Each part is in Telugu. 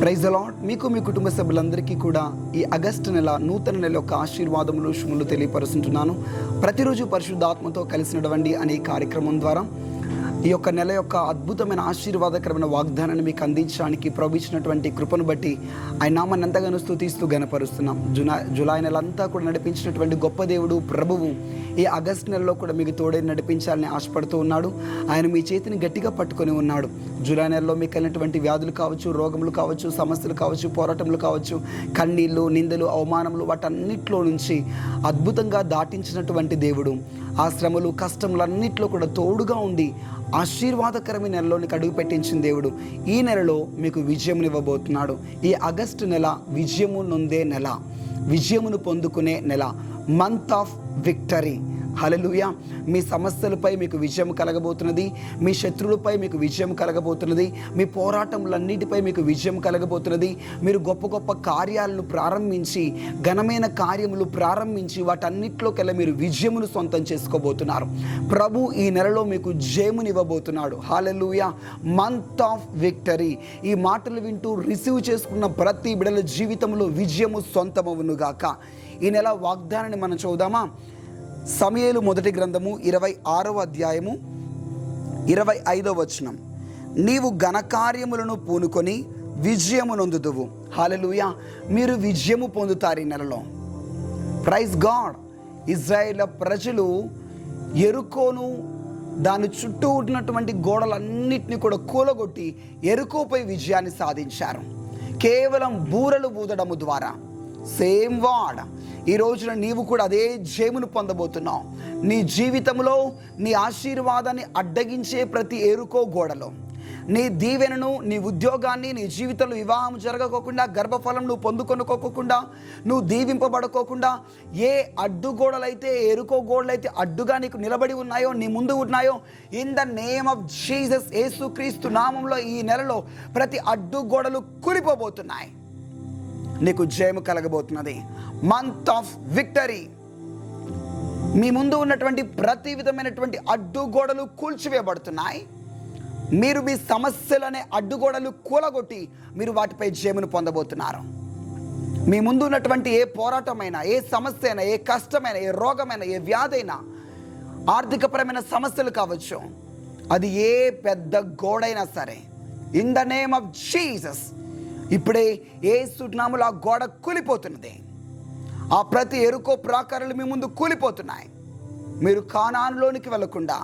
ప్రైజ్ అలాట్ మీకు మీ కుటుంబ సభ్యులందరికీ కూడా ఈ ఆగస్టు నెల నూతన నెల యొక్క ఆశీర్వాదములు శుములు తెలియపరుస్తుంటున్నాను. ప్రతిరోజు పరిశుద్ధాత్మతో కలిసి నడవండి అనే కార్యక్రమం ద్వారా ఈ యొక్క నెల యొక్క అద్భుతమైన ఆశీర్వాదకరమైన వాగ్దానాన్ని మీకు అందించడానికి ప్రవహించినటువంటి కృపను బట్టి ఆయన నామాన్ని ఎంతగానో స్థుతిస్తూ గనపరుస్తున్నాం జులై జులై నెల అంతా కూడా నడిపించినటువంటి గొప్ప దేవుడు ప్రభువు ఈ ఆగస్ట్ నెలలో కూడా మీకు తోడే నడిపించాలని ఆశపడుతూ ఉన్నాడు. ఆయన మీ చేతిని గట్టిగా పట్టుకొని ఉన్నాడు. జులై నెలలో మీకు అయినటువంటి వ్యాధులు కావచ్చు రోగములు కావచ్చు సమస్యలు కావచ్చు పోరాటములు కావచ్చు కన్నీళ్ళు నిందలు అవమానములు వాటన్నిటిలో నుంచి అద్భుతంగా దాటించినటువంటి దేవుడు. ఆ శ్రమలు కష్టములన్నిటిలో కూడా తోడుగా ఉండి ఆశీర్వాదకరమైన నెలలోనికి అడుగు పెట్టించిన దేవుడు ఈ నెలలో మీకు విజయమునివ్వబోతున్నాడు ఈ ఆగస్టు నెల విజయము నొందే నెల. విజయమును పొందుకునే నెల. మంత్ ఆఫ్ విక్టరీ హలలుయ మీ సమస్యలపై మీకు విజయం కలగబోతున్నది మీ శత్రువులపై మీకు విజయం కలగబోతున్నది మీ పోరాటములన్నిటిపై మీకు విజయం కలగబోతున్నది. మీరు గొప్ప గొప్ప కార్యాలను ప్రారంభించి ఘనమైన కార్యములు ప్రారంభించి వాటన్నిటిలోకెల్లా మీరు విజయమును సొంతం చేసుకోబోతున్నారు. ప్రభు ఈ నెలలో మీకు జయమునివ్వబోతున్నాడు. హాలలుయ మంత్ ఆఫ్ విక్టరీ ఈ మాటలు వింటూ రిసీవ్ చేసుకున్న ప్రతి బిడల జీవితంలో విజయము సొంతమవునుగాక. ఈ నెల వాగ్దానాన్ని మనం చూద్దామా? సమయలు మొదటి గ్రంథము ఇరవై ఆరవ అధ్యాయము ఇరవై ఐదవ వచనం. నీవు ఘనకార్యములను పూనుకొని విజయము నొందుదువు. హాలలుయ మీరు విజయము పొందుతారు ఈ నెలలో. Praise God. ఇజ్రాయేల్ ప్రజలు ఎరుకోను దాని చుట్టూ ఉన్నటువంటి గోడలన్నిటిని కూడా కూలగొట్టి ఎరుకోపై విజయాన్ని సాధించారు. కేవలం బూరలు ఊదడము ద్వారా. సేమ్ వాడ్. ఈ రోజున నీవు కూడా అదే జయమును పొందబోతున్నావు. నీ జీవితంలో నీ ఆశీర్వాదాన్ని అడ్డగించే ప్రతి ఎరుకో గోడలో. నీ దీవెనను నీ ఉద్యోగాన్ని నీ జీవితంలో వివాహం జరగకోకుండా గర్భఫలం నువ్వు పొందుకొనుకోకుండా నువ్వు దీవింపబడుకోకుండా ఏ అడ్డుగోడలైతే ఎరుకో గోడలైతే అడ్డుగా నీకు నిలబడి ఉన్నాయో నీ ముందు ఉన్నాయో in the name of Jesus యేసుక్రీస్తు నామంలో ఈ నెలలో ప్రతి అడ్డుగోడలు కూలిపోబోతున్నాయి నీకు జయము కలగబోతున్నది. మంత్ ఆఫ్ విక్టరీ మీ ముందు ఉన్నటువంటి ప్రతి విధమైనటువంటి అడ్డుగోడలు కూల్చివేయబడుతున్నాయి. మీరు మీ సమస్యలనే అడ్డుగోడలు కూలగొట్టి మీరు వాటిపై జయమును పొందబోతున్నారు. మీ ముందు ఉన్నటువంటి ఏ పోరాటమైనా ఏ సమస్య అయినా ఏ కష్టమైనా ఏ రోగమైనా ఏ వ్యాధైనా ఆర్థికపరమైన సమస్యలు కావచ్చు. అది ఏ పెద్ద గోడైనా సరే. In the name of Jesus ఇప్పుడే ఏ సునాములు ఆ గోడ కూలిపోతున్నది. ఆ ప్రతి ఎరుకో ప్రాకారాలు మీ ముందు కూలిపోతున్నాయి. మీరు కానానులోనికి వెళ్ళకుండా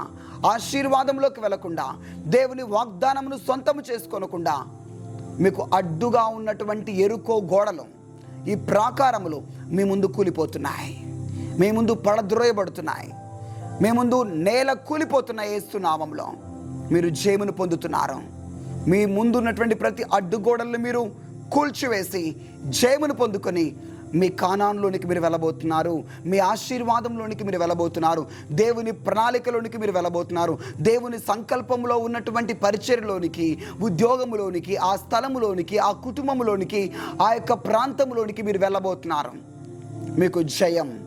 ఆశీర్వాదంలోకి వెళ్ళకుండా దేవుని వాగ్దానమును సొంతము చేసుకోనకుండా మీకు అడ్డుగా ఉన్నటువంటి ఎరుకో గోడలు ఈ ప్రాకారములు మీ ముందు కూలిపోతున్నాయి. మీ ముందు పడద్రోయబడుతున్నాయి. మీ ముందు నేల కూలిపోతున్నాయి ఏస్తున్నామంలో మీరు జయమును పొందుతున్నారు. మీ ముందున్నటువంటి ప్రతి అడ్డుగోడలను మీరు కూల్చివేసి జయమును పొందుకొని మీ కానాన్లోనికి మీరు వెళ్ళబోతున్నారు. మీ ఆశీర్వాదంలోనికి మీరు వెళ్ళబోతున్నారు. దేవుని ప్రణాళికలోనికి మీరు వెళ్ళబోతున్నారు. దేవుని సంకల్పంలో ఉన్నటువంటి పరిచర్లోనికి ఉద్యోగంలోనికి ఆ స్థలములోనికి ఆ కుటుంబంలోనికి ఆ యొక్క ప్రాంతంలోనికి మీరు వెళ్ళబోతున్నారు. మీకు జయం.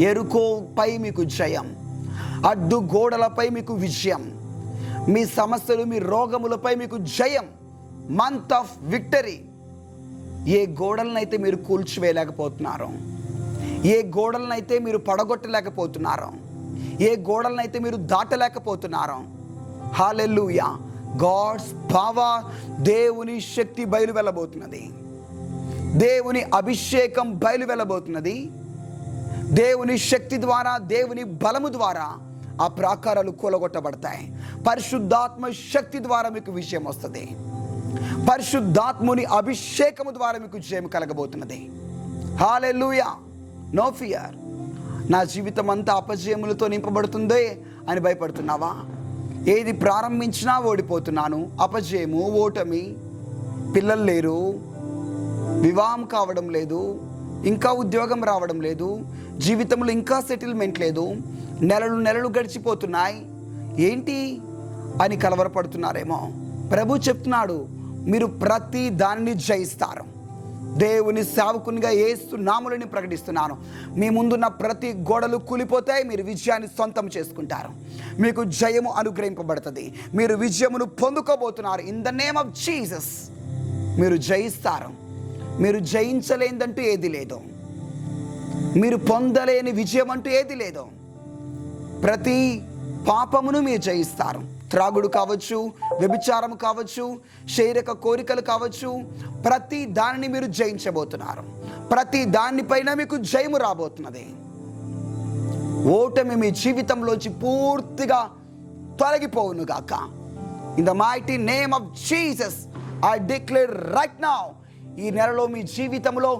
ఎరుకోపై మీకు జయం. అడ్డు గోడలపై మీకు విజయం. మీ సమస్యలు మీ రోగములపై మీకు జయం. మంత్ ఆఫ్ విక్టరీ ఏ గోడలనైతే మీరు కూల్చివేయలేకపోతున్నారు ఏ గోడలనైతే మీరు పడగొట్టలేకపోతున్నారు ఏ గోడలనైతే మీరు దాటలేకపోతున్నారు హాలెల్లుయా గాడ్స్ పవర్ దేవుని శక్తి బయలు వెళ్ళబోతున్నది. దేవుని అభిషేకం బయలు వెళ్ళబోతున్నది. దేవుని శక్తి ద్వారా దేవుని బలము ద్వారా ఆ ప్రాకారాలు కూలగొట్టబడతాయి. పరిశుద్ధాత్మ శక్తి ద్వారా మీకు విజయం వస్తుంది. పరిశుద్ధాత్ముని అభిషేకము ద్వారా మీకు జయం కలగబోతున్నది. హాలెలుయా నో ఫియర్ నా జీవితం అంతా అపజయములతో నింపబడుతుందే అని భయపడుతున్నావా? ఏది ప్రారంభించినా ఓడిపోతున్నాను. అపజయము ఓటమి. పిల్లలు లేరు. వివాహం కావడం లేదు. ఇంకా ఉద్యోగం రావడం లేదు జీవితంలో ఇంకా సెటిల్మెంట్ లేదు నెలలు నెలలు గడిచిపోతున్నాయి. ఏంటి? అని కలవరపడుతున్నారేమో. ప్రభు చెప్తున్నాడు మీరు ప్రతి దానిని జయిస్తారు. దేవుని సేవకునిగా ఏస్తు నాములని ప్రకటిస్తున్నాను. మీ ముందున్న ప్రతి గోడలు కూలిపోతాయి మీరు విజయాన్ని సొంతం చేసుకుంటారు. మీకు జయము అనుగ్రహింపబడుతుంది. మీరు విజయమును పొందుకోబోతున్నారు. In the name of Jesus మీరు జయిస్తారు. మీరు జయించలేదంటూ ఏది లేదు. మీరు పొందలేని విజయం అంటూ ఏది లేదు. ప్రతి పాపమును మీరు జయిస్తారు. త్రాగుడు కావచ్చు వ్యభిచారం కావచ్చు శరీరక కోరికలు కావచ్చు ప్రతి దానిని మీరు జయించబోతున్నారు. ప్రతి దానిపైన మీకు జయము రాబోతున్నది. ఓటమి మీ జీవితంలోంచి పూర్తిగా తొలగిపోవును గాక in the mighty name of Jesus I declare right now ఈ నెలలో మీ జీవితంలో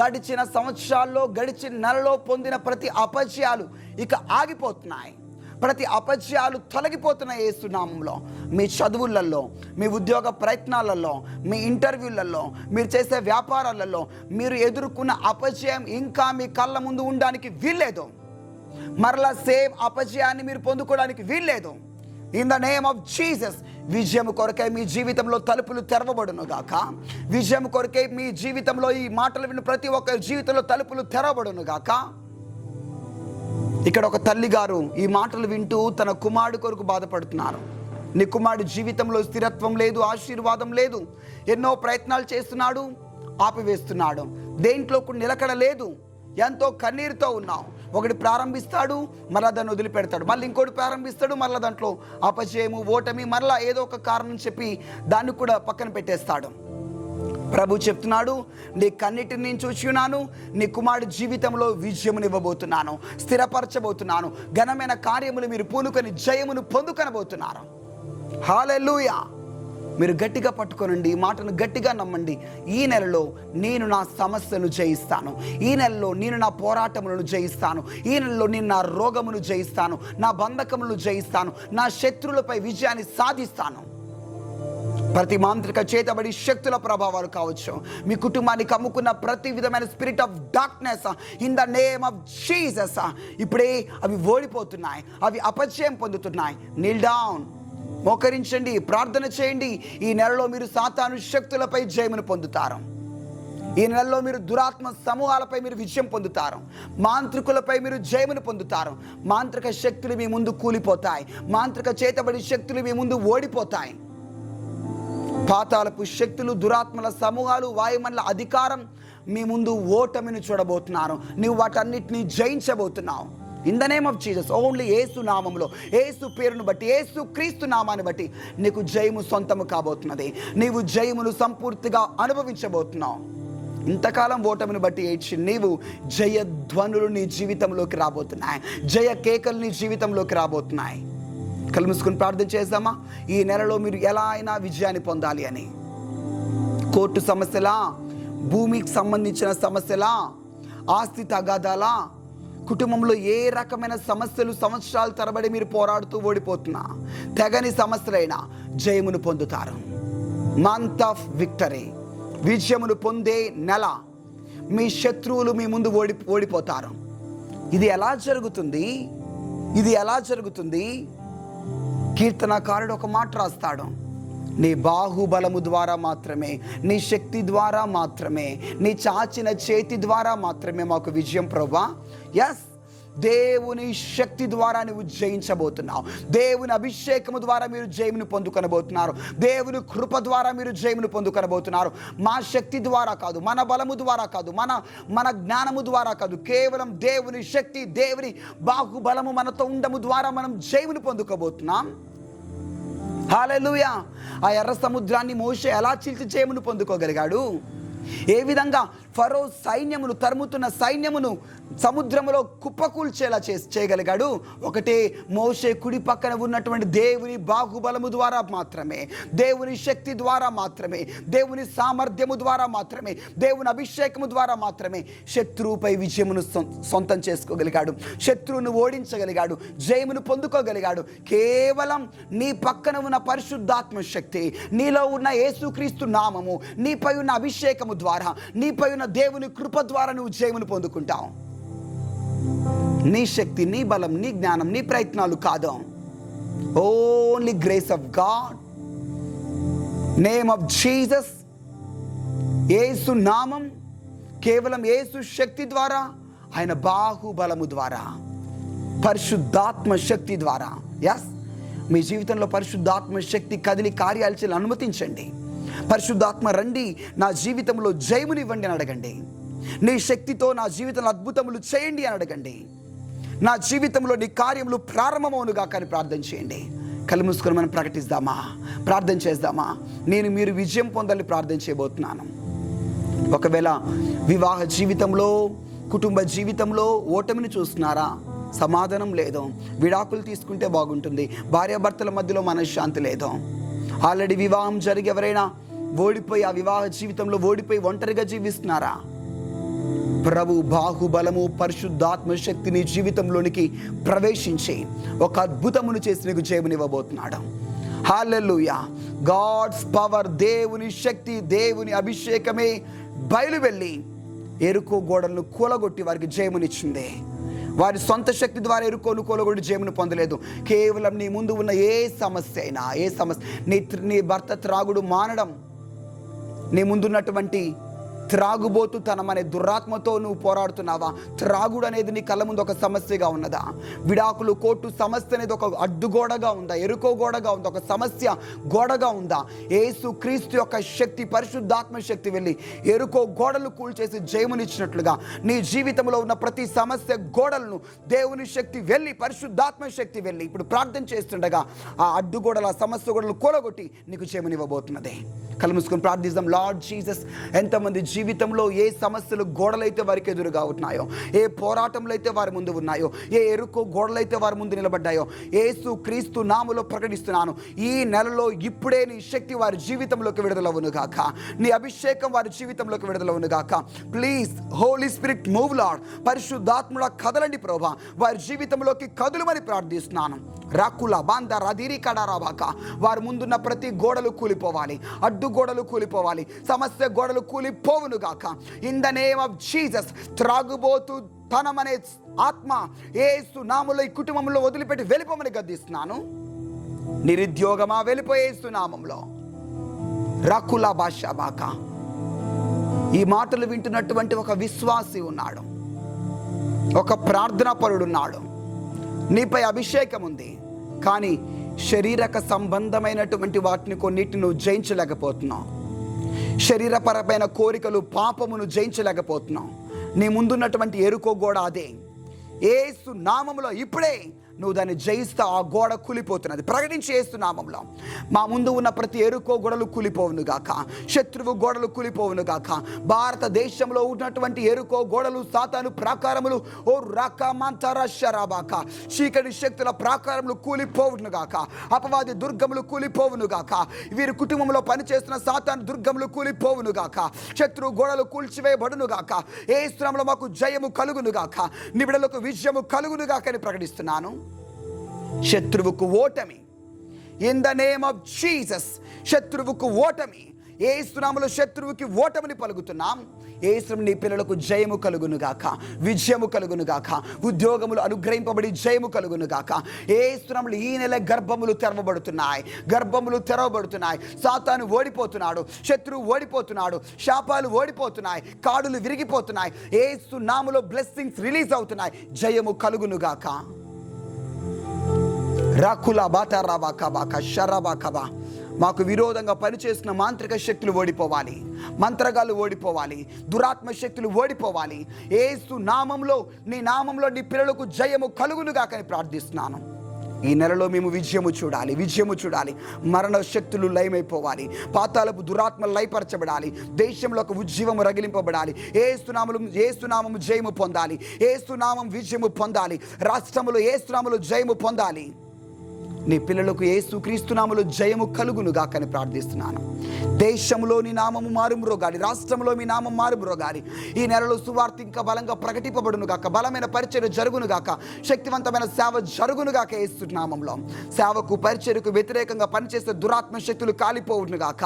గడిచిన సంవత్సరాల్లో గడిచిన నెలలో పొందిన ప్రతి అపజయాలు ఇక ఆగిపోతున్నాయి. ప్రతి అపజయాలు తొలగిపోతున్నాయి ఏసునామంలో మీ చదువులలో మీ ఉద్యోగ ప్రయత్నాలలో మీ ఇంటర్వ్యూలలో మీరు చేసే వ్యాపారాలలో మీరు ఎదుర్కొన్న అపజయం ఇంకా మీ కళ్ళ ముందు ఉండడానికి వీల్లేదు. మరలా సేమ్ అపజయాన్ని మీరు పొందుకోవడానికి వీల్లేదు. In the name of Jesus విజయం కొరకై మీ జీవితంలో తలుపులు తెరవబడును గాక. విజయం కొరకై మీ జీవితంలో ఈ మాటలు విన్న ప్రతి ఒక్కరి జీవితంలో తలుపులు తెరవబడును గాక. ఇక్కడ ఒక తల్లిగారు ఈ మాటలు వింటూ తన కుమారుడు కొరకు బాధపడుతున్నారు. నీ కుమారుడు జీవితంలో స్థిరత్వం లేదు ఆశీర్వాదం లేదు. ఎన్నో ప్రయత్నాలు చేస్తున్నాడు ఆపివేస్తున్నాడు. దేంట్లో కూడా నిలకడ లేదు. ఎంతో కన్నీరుతో ఉన్నావు. ఒకటి ప్రారంభిస్తాడు మరలా దాన్ని వదిలిపెడతాడు. మళ్ళీ ఇంకోటి ప్రారంభిస్తాడు మరలా దాంట్లో అపజయము ఓటమి మరలా ఏదో ఒక కారణం చెప్పి దాన్ని కూడా పక్కన పెట్టేస్తాడు. ప్రభు చెప్తున్నాడు నీ కన్నిటిని నేను చూచున్నాను నీ కుమారుడు జీవితంలో విజయమునివ్వబోతున్నాను స్థిరపరచబోతున్నాను ఘనమైన కార్యములు మీరు పూనుకొని జయమును పొందుకొనబోతున్నారు. హాలెలూయా మీరు గట్టిగా పట్టుకోనండి ఈ మాటను గట్టిగా నమ్మండి. ఈ నెలలో నేను నా సమస్యను జయిస్తాను. ఈ నెలలో నేను నా పోరాటములను జయిస్తాను. ఈ నెలలో నేను నా రోగమును జయిస్తాను. నా బంధకములను జయిస్తాను. నా శత్రువులపై విజయాన్ని సాధిస్తాను. ప్రతి మాంత్రిక చేతబడి శక్తుల ప్రభావాలు కావచ్చు. మీ కుటుంబానికి అమ్ముకున్న ప్రతి విధమైన spirit of darkness in the name of Jesus ఇప్పుడే అవి ఓడిపోతున్నాయి. అవి అపచయం పొందుతున్నాయి. నీల్ డౌన్ మోకరించండి ప్రార్థన చేయండి. ఈ నెలలో మీరు సాతాను శక్తులపై జయమును పొందుతారు. ఈ నెలలో మీరు దురాత్మ సమూహాలపై మీరు విజయం పొందుతారు. మాంత్రికులపై మీరు జయమును పొందుతారు. మాంత్రిక శక్తులు మీ ముందు కూలిపోతాయి. మాంత్రిక చేతబడి శక్తులు మీ ముందు ఓడిపోతాయి. పాతాలపు శక్తులు దురాత్మల సమూహాలు వాయుమండల అధికారం మీ ముందు ఓటమిని చూడబోతున్నారు. నువ్వు వాటన్నిటిని జయించబోతున్నావు. In the name of Jesus only Yesu నామంలో ఏసు పేరును బట్టి ఏసు క్రీస్తు నామాన్ని బట్టి నీకు జయము సొంతము కాబోతున్నది. నీవు జయమును సంపూర్తిగా అనుభవించబోతున్నావు. ఇంతకాలం ఓటమిని బట్టి ఏడ్చి నీవు జయధ్వనులు నీ జీవితంలోకి రాబోతున్నాయి. జయ కేకలు నీ జీవితంలోకి రాబోతున్నాయి. కలుముసుకుని ప్రార్థన చేద్దామా? ఈ నెలలో మీరు ఎలా అయినా విజయాన్ని పొందాలి అని. కోర్టు సమస్యలా? భూమికి సంబంధించిన సమస్యలా? ఆస్తి తగాదాలా? కుటుంబంలో ఏ రకమైన సమస్యలు సంవత్సరాల తరబడి మీరు పోరాడుతూ ఓడిపోతున్నా తెగని సమస్యలైనా జయమును పొందుతారు. మంత్ ఆఫ్ విక్టరీ విజయమును పొందే నెల మీ శత్రువులు మీ ముందు ఓడి ఓడిపోతారు. ఇది ఎలా జరుగుతుంది? ఇది ఎలా జరుగుతుంది? కీర్తనకారుడు ఒక మాట రాస్తాడు. నీ బాహుబలము ద్వారా మాత్రమే నీ శక్తి ద్వారా మాత్రమే నీ చాచిన చేతి ద్వారా మాత్రమే మాకు విజయం ప్రభా ఎస్ దేవుని శక్తి ద్వారా నువ్వు జయించబోతున్నావు. దేవుని అభిషేకము ద్వారా మీరు జయమును పొందుకొనబోతున్నారు. దేవుని కృప ద్వారా మీరు జయమును పొందుకొనబోతున్నారు. మా శక్తి ద్వారా కాదు మన బలము ద్వారా కాదు మన మన జ్ఞానము ద్వారా కాదు కేవలం దేవుని శక్తి దేవుని బాహుబలము మనతో ఉండము ద్వారా మనం జయమును పొందుకోబోతున్నాం. హాలెలుయా. ఆ ఎర్ర సముద్రాన్ని మోసే ఎలా చిల్చి చేయమును పొందుకోగలిగాడు? ఏ విధంగా ఫరో సైన్యమును తరుముతున్న సైన్యమును సముద్రములో కుప్పకూల్చేలా చే చేయగలిగాడు. ఒకటే మోషే కుడి పక్కన ఉన్నటువంటి దేవుని బాహుబలము ద్వారా మాత్రమే దేవుని శక్తి ద్వారా మాత్రమే దేవుని సామర్థ్యము ద్వారా మాత్రమే దేవుని అభిషేకము ద్వారా మాత్రమే శత్రువుపై విజయమును సొం- సొంతం చేసుకోగలిగాడు. శత్రువును ఓడించగలిగాడు జయమును పొందుకోగలిగాడు. కేవలం నీ పక్కన ఉన్న పరిశుద్ధాత్మ శక్తి నీలో ఉన్న యేసుక్రీస్తు నామము నీపై ఉన్న అభిషేకము ద్వారా నీపై ఉన్న దేవుని కృప ద్వారా నువ్వు జయమును పొందుకుంటావు. నీ శక్తి నీ బలం నీ జ్ఞానం నీ ప్రయత్నాలు కాదు. Only grace of God name of Jesus Yesu నామం కేవలం ఏసు శక్తి ద్వారా ఆయన బాహుబలము ద్వారా పరిశుద్ధాత్మ శక్తి ద్వారా ఎస్ మీ జీవితంలో పరిశుద్ధాత్మ శక్తి కదిలి కార్యాలు చేయాలని అనుమతించండి పరిశుద్ధాత్మ రండి. నా జీవితంలో జయమునివ్వండి అని అడగండి. నీ శక్తితో నా జీవితంలో అద్భుతములు చేయండి అని అడగండి. నా జీవితంలో నీ కార్యములు ప్రారంభమవునుగా కానీ ప్రార్థన చేయండి. కళ్ళు మూసుకొని మనం ప్రకటిద్దామా? ప్రార్థన చేద్దామా? నేను మీరు విజయం పొందాలని ప్రార్థన చేయబోతున్నాను. ఒకవేళ వివాహ జీవితంలో కుటుంబ జీవితంలో ఓటమిని చూస్తున్నారా? సమాధానం లేదు. విడాకులు తీసుకుంటే బాగుంటుంది. భార్యాభర్తల మధ్యలో మనశ్శాంతి లేదు. ఆల్రెడీ వివాహం జరిగి ఎవరైనా ఓడిపోయి ఆ వివాహ జీవితంలో ఓడిపోయి ఒంటరిగా జీవిస్తున్నారా? ప్రభు బాహుబలము పరిశుద్ధాత్మ శక్తి నీ జీవితంలోనికి ప్రవేశించి ఒక అద్భుతమును చేసి నీకు జయమునివ్వబోతున్నాడు హాలెల్లుయా గాడ్స్ పవర్ దేవుని శక్తి దేవుని అభిషేకమే బయలు వెళ్ళి ఎరుకో గోడలను కూలగొట్టి వారికి జయమునిచ్చింది వారి సొంత శక్తి ద్వారా ఎరుకోను కూలగొట్టి జయమును పొందలేదు. కేవలం నీ ముందు ఉన్న ఏ సమస్య అయినా ఏ సమస్య నీ నీ భర్త త్రాగుడు మానడం నీ ముందున్నటువంటి త్రాగుబోతు తనం అనే దురాత్మతో నువ్వు పోరాడుతున్నావా? త్రాగుడు అనేది నీ కళ్ళ ముందు ఒక సమస్యగా ఉన్నదా? విడాకులు కోర్టు సమస్య అనేది ఒక అడ్డుగోడగా ఉందా? ఎరుకో గోడగా ఉందా? ఒక సమస్య గోడగా ఉందా? ఏసు క్రీస్తు యొక్క శక్తి పరిశుద్ధాత్మ శక్తి వెళ్ళి ఎరుకో గోడలు కూల్చేసి జయమునిచ్చినట్లుగా నీ జీవితంలో ఉన్న ప్రతి సమస్య గోడలను దేవుని శక్తి వెళ్ళి పరిశుద్ధాత్మ శక్తి వెళ్ళి ఇప్పుడు ప్రార్థన చేస్తుండగా ఆ అడ్డుగోడల సమస్య గోడలు కూలగొట్టి నీకు జయమునివ్వబోతున్నది. కలుముసుకుని ప్రార్థిస్తాం లార్డ్ జీసస్ ఎంతమంది జీవితంలో ఏ సమస్యలు గోడలైతే వారికి ఎదురుగా ఉన్నాయో ఏ పోరాటంలో అయితే వారి ముందు ఉన్నాయో ఏ ఎరుకో గోడలైతే వారి ముందు నిలబడ్డాయో ఏసు క్రీస్తు నాములో ప్రకటిస్తున్నాను. ఈ నెలలో ఇప్పుడే నీ శక్తి వారి జీవితంలోకి విడుదలవును గాక. నీ అభిషేకం వారి జీవితంలోకి విడుదలవును గాక. Please Holy Spirit move Lord. పరిశుద్ధాత్ముడ కదలండి ప్రభా. వారి జీవితంలోకి కదులుమని ప్రార్థిస్తున్నాను. రాకుల బాంద రదిరి కడారాబాక. వారి ముందున్న ప్రతి గోడలు కూలిపోవాలి. అడ్డు గోడలు కూలిపోవాలి. సమస్య గోడలు కూలిపోవు గాక in the name of Jesus త్రాగుబోతు తనమనే ఆత్మ ఏసు నాములో ఈ కుటుంబంలో వదిలిపెట్టి వెళ్ళిపోమని గద్దిస్తున్నాను. నిరుద్యోగమా వెళ్ళిపోయే నామంలో రకుల భాష బాక ఈ మాటలు వింటున్నటువంటి ఒక విశ్వాసి ఉన్నాడు. ఒక ప్రార్థనా పరుడున్నాడు నీపై అభిషేకం ఉంది. కానీ శరీరక సంబంధమైనటువంటి వాటిని కొన్నిటిని నువ్వు జయించలేకపోతున్నావు. శరీరపరమైన కోరికలు పాపమును జయించలేకపోతున్నాం. నీ ముందున్నటువంటి ఎరుకో గోడ అదే. ఏసు నామములో ఇప్పుడే నువ్వు దాన్ని జయిస్తా ఆ గోడ కూలిపోతున్నది. ప్రకటించి వేస్తున్నామంలో మా ముందు ఉన్న ప్రతి ఎరుకో గోడలు కూలిపోవును గాక. శత్రువు గోడలు కూలిపోవును గాక. భారతదేశంలో ఉన్నటువంటి ఎరుకో గోడలు సాతాను ప్రాకారములు ఓ రకమంతర శరాబాక చీకటి శక్తుల ప్రాకారములు కూలిపోవును గాక. అపవాది దుర్గములు కూలిపోవును గాక. వీరి కుటుంబంలో పనిచేస్తున్న సాతాను దుర్గములు కూలిపోవును గాక. శత్రు గోడలు కూల్చివేయబడును గాక. ఏ శ్రమలో మాకు జయము కలుగును గాక. నిబిడలకు విజయము కలుగును గాక అని ప్రకటిస్తున్నాను. శత్రువుకు ఓటమి. In the name of Jesus శత్రువుకు ఓటమి. ఏసునామలో శత్రువుకి ఓటమిని పలుకుతున్నాం. ఏ నీ పిల్లలకు జయము కలుగునుగాక విజయము కలుగునుగాక ఉద్యోగములు అనుగ్రహింపబడి జయము కలుగునుగాక ఏసునామలు ఈ నెల గర్భములు తెరవబడుతున్నాయి. గర్భములు తెరవబడుతున్నాయి. సాతాను ఓడిపోతున్నాడు శత్రువు ఓడిపోతున్నాడు శాపాలు ఓడిపోతున్నాయి కాడులు విరిగిపోతున్నాయి. ఏసునాములో బ్లెస్సింగ్స్ రిలీజ్ అవుతున్నాయి. జయము కలుగునుగాక రాకుల బాటారాబా కబా కషరాబా కబా. మాకు విరోధంగా పనిచేస్తున్న మాంత్రిక శక్తులు ఓడిపోవాలి. మంత్రగాలు ఓడిపోవాలి. దురాత్మ శక్తులు ఓడిపోవాలి. ఏసు నామంలో నీ నామంలో నీ పిల్లలకు జయము కలుగునుగాకని ప్రార్థిస్తున్నాను. ఈ నెలలో మేము విజయము చూడాలి విజయము చూడాలి. మరణ శక్తులు లయమైపోవాలి. పాతాలపు దురాత్మలు లయపరచబడాలి. దేశంలో ఒక ఉజ్జీవము రగిలింపబడాలి. ఏసునామలు ఏసునామము జయము పొందాలి. ఏసునామం విజయము పొందాలి. రాష్ట్రములో ఏసునామలు జయము పొందాలి. నీ పిల్లలకు ఏసుక్రీస్తునామలో జయము కలుగును గాకని ప్రార్థిస్తున్నాను. దేశంలో నీ నామము మారుమ్రోగాలి రాష్ట్రంలో మీ నామం మారుమ్రోగాలి ఈ నెలలో సువార్త ఇంకా బలంగా ప్రకటింపబడును గాక బలమైన పరిచయం జరుగును గాక శక్తివంతమైన సేవ జరుగును గాక ఏసునామంలో సేవకు పరిచయకు వ్యతిరేకంగా పనిచేసే దురాత్మ శక్తులు కాలిపోవును గాక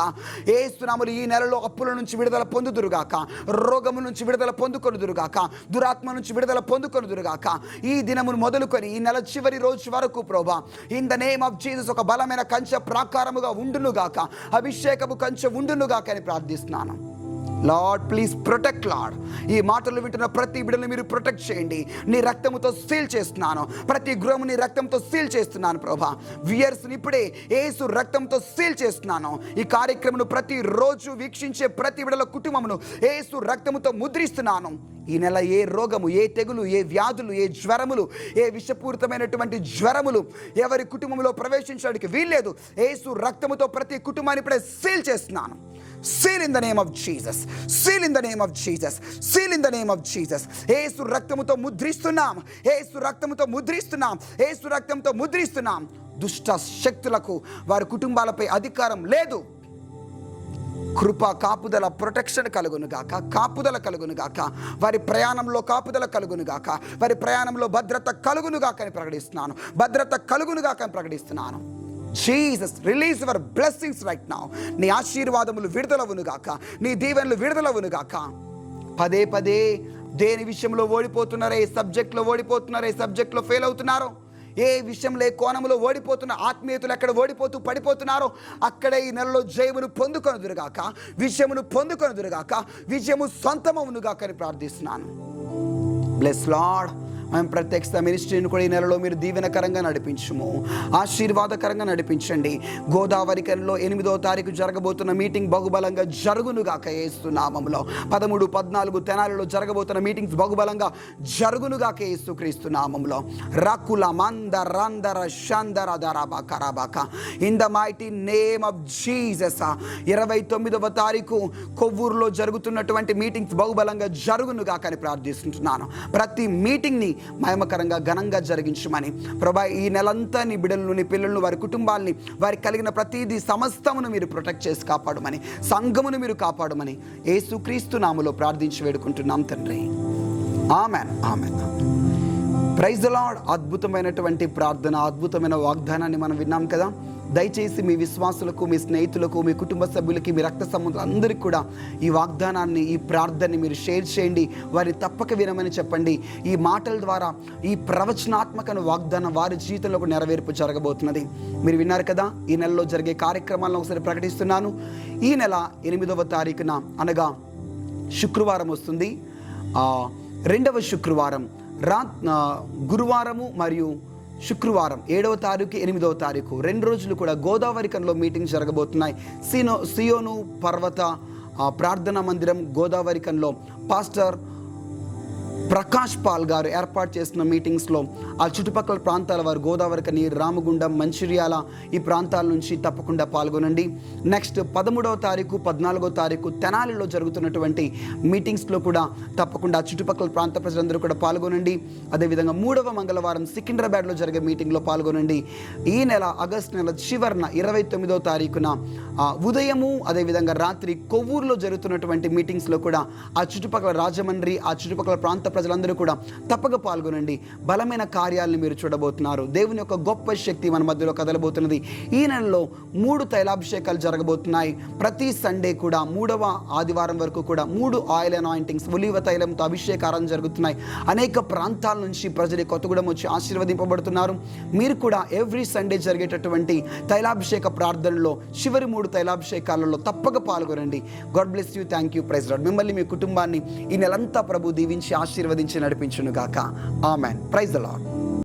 ఏసునాములు ఈ నెలలో అప్పుల నుంచి విడుదల పొందుదురు గాక రోగము నుంచి విడుదల పొందుకొనుదురు గాక దురాత్మ నుంచి విడుదల పొందుకొనుదురు గాక ఈ దినమును మొదలుకొని ఈ నెల చివరి రోజు వరకు ప్రభా ఇందనే నేమ్ ఆఫ్ జీసస్ ఒక బలమైన కంచె ప్రాకారముగా ఉండునుగాక అభిషేకపు అభిషేకము కంచె ఉండునుగాక అని ప్రార్థిస్తున్నాను. లార్డ్ ప్లీజ్ ప్రొటెక్ట్ లార్డ్ ఈ మాటలు వింటున్న ప్రతి బిడ్డను మీరు ప్రొటెక్ట్ చేయండి. నీ రక్తముతో సీల్ చేస్తున్నాను. ప్రతి గృహము నీ రక్తంతో సీల్ చేస్తున్నాను ప్రభా. వియర్స్ని ఇప్పుడే ఏసు రక్తంతో సీల్ చేస్తున్నాను. ఈ కార్యక్రమను ప్రతిరోజు వీక్షించే ప్రతి బిడల కుటుంబమును ఏసు రక్తముతో ముద్రిస్తున్నాను. ఈ నెల ఏ రోగము ఏ తెగులు ఏ వ్యాధులు ఏ జ్వరములు ఏ విషపూరితమైనటువంటి జ్వరములు ఎవరి కుటుంబంలో ప్రవేశించడానికి వీల్లేదు. ఏసు రక్తముతో ప్రతి కుటుంబాన్ని ఇప్పుడే సీల్ చేస్తున్నాను. Seal in the name of Jesus seal in the name of Jesus seal in the name of Jesus Yesu రక్తముతో ముద్రిస్తున్నాం ఏసు రక్తముతో ముద్రిస్తున్నాం ఏసు రక్తంతో ముద్రిస్తున్నాం దుష్ట శక్తులకు వారి కుటుంబాలపై అధికారం లేదు. కృప కాపుదల ప్రొటెక్షన్ కలుగును గాక. కాపుదల కలుగును గాక. వారి ప్రయాణంలో కాపుదల కలుగును గాక. వారి ప్రయాణంలో భద్రత కలుగును గాక అని ప్రకటిస్తున్నాను. భద్రత కలుగును గాక అని ప్రకటిస్తున్నాను. Jesus release your blessings right now నీ ఆశీర్వాదములు విడుదలవును గాక. నీ దీవెనలు విడుదలవును గాక. పదే పదే దేని విషయంలో ఓడిపోతున్నారో ఏ సబ్జెక్ట్లో ఓడిపోతున్నారో ఏ సబ్జెక్ట్లో ఫెయిల్ అవుతున్నారో ఏ విషయంలో ఏ కోణంలో ఓడిపోతున్న ఆత్మీయతలు ఎక్కడ ఓడిపోతూ పడిపోతున్నారో అక్కడే ఈ నెలలో జయమును పొందుకొనుదురుగాక విజయమును పొందుకొనుదురుగాక విజయము సొంతమవునుగాక అని ప్రార్థిస్తున్నాను. బ్లెస్ లాడ్ మేము ప్రత్యక్ష మినిస్ట్రీని కూడా ఈ నెలలో మీరు దీవెనకరంగా నడిపించుము. ఆశీర్వాదకరంగా నడిపించండి. గోదావరి కనిలో ఎనిమిదో తారీఖు జరగబోతున్న మీటింగ్ బహుబలంగా జరుగునుగాక ఏస్తున్నామంలో పదమూడు పద్నాలుగు తెనాలిలో జరగబోతున్న మీటింగ్స్ బహుబలంగా జరుగునుగాక ఏసు క్రీస్తు నామంలో రకుల మంద రందర షందర దరాబా కరాబాక. In the mighty name of Jesus ఇరవై తొమ్మిదవ తారీఖు కొవ్వూరులో జరుగుతున్నటువంటి మీటింగ్స్ బహుబలంగా జరుగునుగాక అని ప్రార్థిస్తుంటున్నాను. ప్రతి మీటింగ్ని మహిమకరంగా ఘనంగా జరిగించమని. ప్రభా ఈ నెలంతా నీ బిడ్డలను నీ పిల్లలను వారి కుటుంబాలని వారికి కలిగిన ప్రతిదీ సమస్తమును మీరు ప్రొటెక్ట్ చేసి కాపాడమని సంఘమును మీరు కాపాడమని ఏసుక్రీస్తు నామలో ప్రార్థించి వేడుకుంటున్నాం తండ్రి. Amen amen. ప్రైజ్ లాడ్ అద్భుతమైనటువంటి ప్రార్థన అద్భుతమైన వాగ్దానాన్ని మనం విన్నాం కదా. దయచేసి మీ విశ్వాసులకు మీ స్నేహితులకు మీ కుటుంబ సభ్యులకి మీ రక్త సంబంధులు అందరికీ కూడా ఈ వాగ్దానాన్ని ఈ ప్రార్థనని మీరు షేర్ చేయండి. వారిని తప్పక వినమని చెప్పండి. ఈ మాటల ద్వారా ఈ ప్రవచనాత్మక వాగ్దానం వారి జీవితంలో నెరవేర్పు జరగబోతున్నది. మీరు విన్నారు కదా ఈ నెలలో జరిగే కార్యక్రమాలను ఒకసారి ప్రకటిస్తున్నాను. ఈ నెల ఎనిమిదవ తారీఖున అనగా శుక్రవారం వస్తుంది. రెండవ శుక్రవారం. రా గురువారము మరియు శుక్రవారం ఏడవ తారీఖు ఎనిమిదవ తారీఖు. రెండు రోజులు కూడా గోదావరి కన్లో మీటింగ్ జరగబోతున్నాయి. సినో సియోను పర్వత ప్రార్థనా మందిరం గోదావరి కన్లో పాస్టర్ ప్రకాష్ పాల్ గారు ఏర్పాటు చేసిన మీటింగ్స్లో ఆ చుట్టుపక్కల ప్రాంతాల వారు గోదావరి కని రామగుండం మంచిర్యాల ఈ ప్రాంతాల నుంచి తప్పకుండా పాల్గొనండి. నెక్స్ట్ పదమూడవ తారీఖు పద్నాలుగో తారీఖు తెనాలిలో జరుగుతున్నటువంటి మీటింగ్స్లో కూడా తప్పకుండా ఆ చుట్టుపక్కల ప్రాంత ప్రజలందరూ కూడా పాల్గొనండి. అదేవిధంగా మూడవ మంగళవారం సికింద్రాబాద్లో జరిగే మీటింగ్లో పాల్గొనండి. ఈ నెల ఆగస్టు నెల చివరిన ఇరవై తొమ్మిదవ తారీఖున ఆ, ఉదయము అదేవిధంగా రాత్రి కొవ్వూరులో జరుగుతున్నటువంటి మీటింగ్స్లో కూడా ఆ చుట్టుపక్కల రాజమండ్రి ఆ చుట్టుపక్కల ప్రాంత ప్రజలందరూ కూడా తప్పక పాల్గొనండి. బలమైన కార్యాలను మీరు చూడబోతున్నారు. దేవుని యొక్క గొప్ప శక్తి మన మధ్యలో కదలబోతున్నది. ఈ నెలలో మూడు తైలాభిషేకాలు జరగబోతున్నాయి. ప్రతి సండే కూడా మూడవ ఆదివారం వరకు కూడా మూడు ఆయిల్ అనాయింటింగ్స్ ఉలివ తైలంతో అభిషేకాలను జరుగుతున్నాయి. అనేక ప్రాంతాల నుంచి ప్రజలు కొత్తగూడెం వచ్చి ఆశీర్వదింపబడుతున్నారు. మీరు కూడా ఎవ్రీ సండే జరిగేటటువంటి తైలాభిషేక ప్రార్థనలో చివరి మూడు తైలాభిషేకాలలో తప్పక పాల్గొనండి. God bless you thank you praise Lord మిమ్మల్ని మీ కుటుంబాన్ని ఈ నెలంతా ప్రభు దీవించి ఆశీర్వదించి నడిపించును గాక ఆమెన్. Praise the lord